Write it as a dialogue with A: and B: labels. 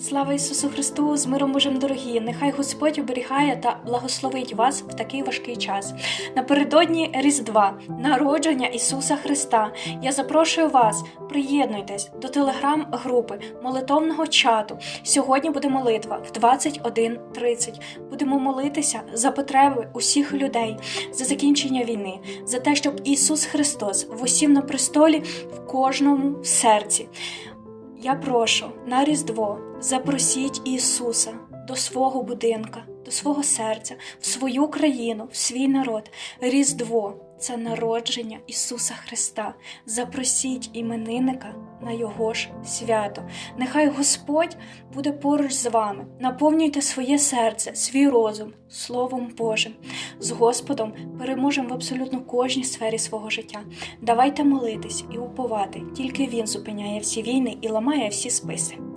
A: Слава Ісусу Христу! З миром Божим дорогі! Нехай Господь оберігає та благословить вас в такий важкий час. Напередодні Різдва, народження Ісуса Христа. Я запрошую вас, приєднуйтесь до телеграм-групи молитовного чату. Сьогодні буде молитва в 21.30. Будемо молитися за потреби усіх людей, за закінчення війни, за те, щоб Ісус Христос в усім на престолі в кожному серці. Я прошу на Різдво запросіть Ісуса до свого будинка, до свого серця, в свою країну, в свій народ. Різдво це народження Ісуса Христа. Запросіть іменинника на Його ж свято. Нехай Господь буде поруч з вами. Наповнюйте своє серце, свій розум Словом Божим. З Господом переможемо в абсолютно кожній сфері свого життя. Давайте молитись і уповати. Тільки Він зупиняє всі війни і ламає всі списи.